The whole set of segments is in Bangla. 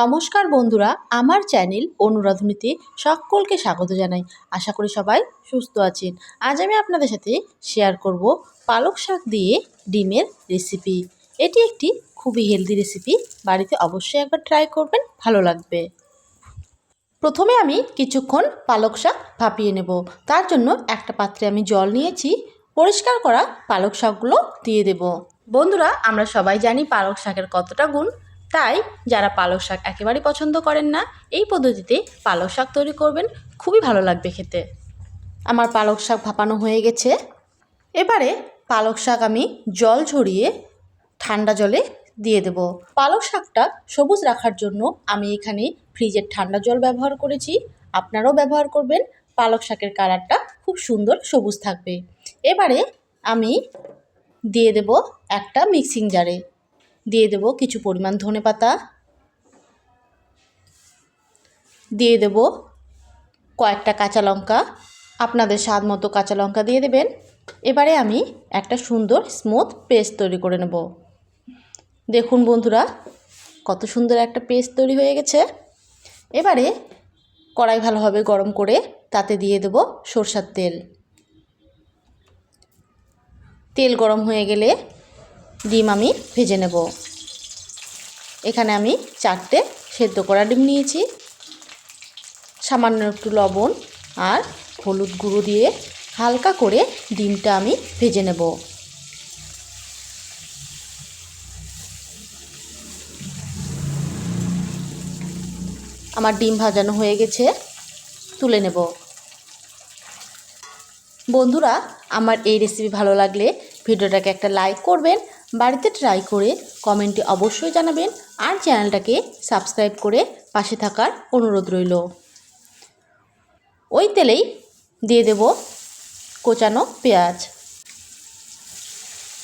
নমস্কার বন্ধুরা, আমার চ্যানেল অনুরাধনীতে সকলকে স্বাগত জানাই। আশা করি সবাই সুস্থ আছেন। আজ আমি আপনাদের সাথে শেয়ার করব পালক শাক দিয়ে ডিমের রেসিপি এটি একটি খুবই হেলদি রেসিপি বাড়িতে অবশ্যই একবার ট্রাই করবেন, ভালো লাগবে। প্রথমে আমি কিছুক্ষণ পালক শাক ভাপিয়ে নেব। তার জন্য একটা পাত্রে আমি জল নিয়েছি, পরিষ্কার করা পালক শাকগুলো দিয়ে দেব। বন্ধুরা, আমরা সবাই জানি পালক শাকের কতটা গুণ। তাই যারা পালক শাক একেবারেই পছন্দ করেন না, এই পদ্ধতিতে পালক শাক তৈরি করবেন। খুবই ভালো লাগবে খেতে। আমার পালক শাক ভাপানো হয়ে গেছে। এবারে পালক শাক আমি জল ঝরিয়ে ঠান্ডা জলে দিয়ে দেব। পালক শাকটা সবুজ রাখার জন্য আমি এখানে ফ্রিজের ঠান্ডা জল ব্যবহার করেছি। আপনারাও ব্যবহার করবেন। পালক শাকের কালারটা খুব সুন্দর সবুজ থাকবে। এবারে আমি দিয়ে দেব একটা মিক্সিং জারে। দিয়ে দেব কিছু পরিমাণ ধনে পাতা। দিয়ে দেব কয়েকটা কাঁচা লঙ্কা। আপনাদের স্বাদ মতো কাঁচা লঙ্কা দিয়ে দেবেন। এবারে আমি একটা সুন্দর স্মুথ পেস্ট তৈরি করে নেব। দেখুন বন্ধুরা, কত সুন্দর একটা পেস্ট তৈরি হয়ে গেছে। এবারে কড়াই ভালোভাবে গরম করে তাতে দিয়ে দেব সরষার তেল। তেল গরম হয়ে গেলে ডিম আমি ভেজে নেব। এখানে আমি চারটে সেদ্ধ করা ডিম নিয়েছি। সামান্য একটু লবণ আর হলুদ গুঁড়ো দিয়ে হালকা করে ডিমটা আমি ভেজে নেব। আমার ডিম ভাজানো হয়ে গেছে, তুলে নেব। বন্ধুরা, আমার এই রেসিপি ভালো লাগলে ভিডিওটাকে একটা লাইক করবেন বাড়িতে ট্রাই করে কমেন্টে অবশ্যই জানাবেন আর চ্যানেলটাকে সাবস্ক্রাইব করে পাশে থাকার অনুরোধ রইল। ওই তেলেই দিয়ে দেব কোচানো পেঁয়াজ।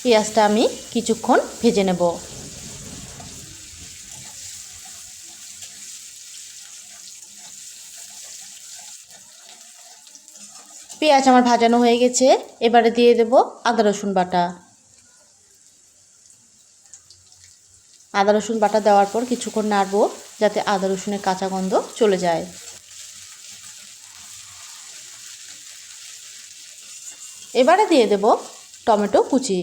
পেঁয়াজটা আমি কিছুক্ষণ ভেজে নেব। পেঁয়াজ আমার ভাজানো হয়ে গেছে, এবারে দিয়ে দেব আদা রসুন বাটা। আদা, রসুন বাটা দেওয়ার পর কিছুক্ষণ নাড়বো যাতে আদা, রসুনের কাঁচা গন্ধ চলে যায়। এবারে দিয়ে দেব টমেটো কুচি।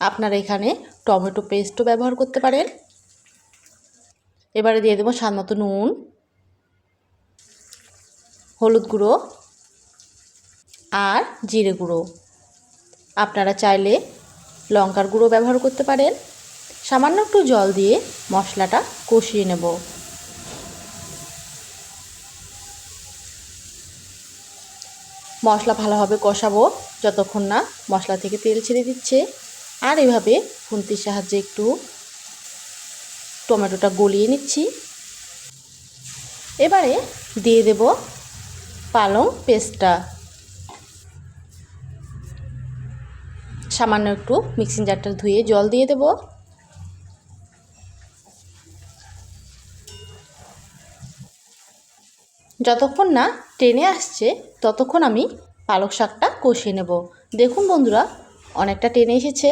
আপনারা এখানে টমেটো পেস্টও ব্যবহার করতে পারেন। এবারে দিয়ে দেবো মতো নুন, হলুদ গুঁড়ো আর জিরে গুঁড়ো। আপনারা চাইলে লঙ্কার গুঁড়ো ব্যবহার করতে পারেন। সামান্য একটু জল দিয়ে মশলাটা কষিয়ে নেব। মশলা ভালোভাবে কষাবো, যতক্ষণ না মশলা থেকে তেল ছেড়ে দিচ্ছে। আর এভাবে খুন্তির সাহায্যে একটু টমেটোটা গলিয়ে নিচ্ছি। এবারে দিয়ে দেব পালং পেস্টটা। সামান্য একটু মিক্সিং জারটা ধুয়ে জল দিয়ে দেব। যতক্ষণ না টেনে আসছে, ততক্ষণ আমি পালক শাকটা কষিয়ে নেব। দেখুন বন্ধুরা, অনেকটা টেনে এসেছে।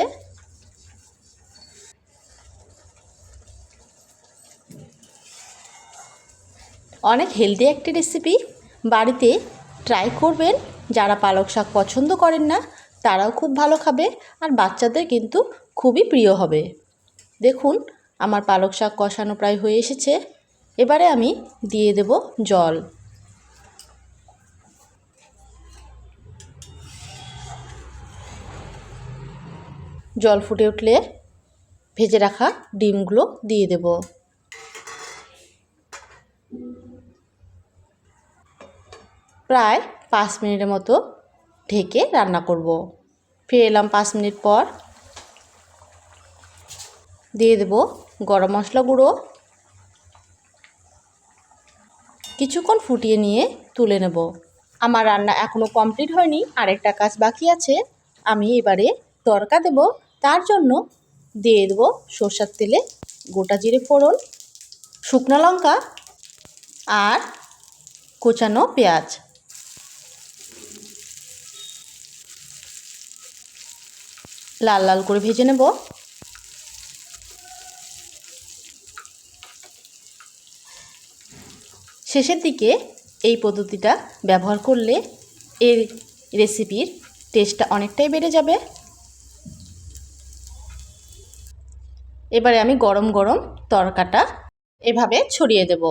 অনেক হেলদি একটি রেসিপি। বাড়িতে ট্রাই করবেন। যারা পালক শাক পছন্দ করেন না, তারাও খুব ভালো খাবে আর বাচ্চাদের কিন্তু খুবই প্রিয় হবে। দেখুন, আমার পালক শাক কষানো প্রায় হয়ে এসেছে। এবারে আমি দিয়ে দেব জল। জল ফুটে উঠলে ভেজে রাখা ডিমগুলো দিয়ে দেব। প্রায় পাঁচ মিনিটের মতো ঢেকে রান্না করব। ফিরে এলাম পাঁচ মিনিট পর। দিয়ে দেব গরম মশলা গুঁড়ো। কিছুক্ষণ ফুটিয়ে নিয়ে তুলে নেব। আমার রান্না এখনও কমপ্লিট হয়নি, আরেকটা কাজ বাকি আছে। আমি এবারে তরকা দেব। তার জন্য দিয়ে দেবো সর্ষার তেলে গোটা জিরে ফোড়ন, শুকনো লঙ্কা আর কোচানো পেঁয়াজ। লাল লাল করে ভেজে নেব। শেষের দিকে এই পদ্ধতিটা ব্যবহার করলে এর রেসিপির টেস্টটা অনেকটাই বেড়ে যাবে। এবারে আমি গরম গরম তরকাটা এভাবে ছড়িয়ে দেব।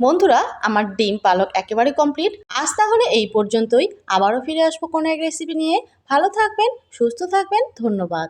বন্ধুরা, আমার ডিম পালক একেবারে কমপ্লিট। আজ তাহলে এই পর্যন্তই। আবারও ফিরে আসব কোনো এক রেসিপি নিয়ে। ভালো থাকবেন, সুস্থ থাকবেন। ধন্যবাদ।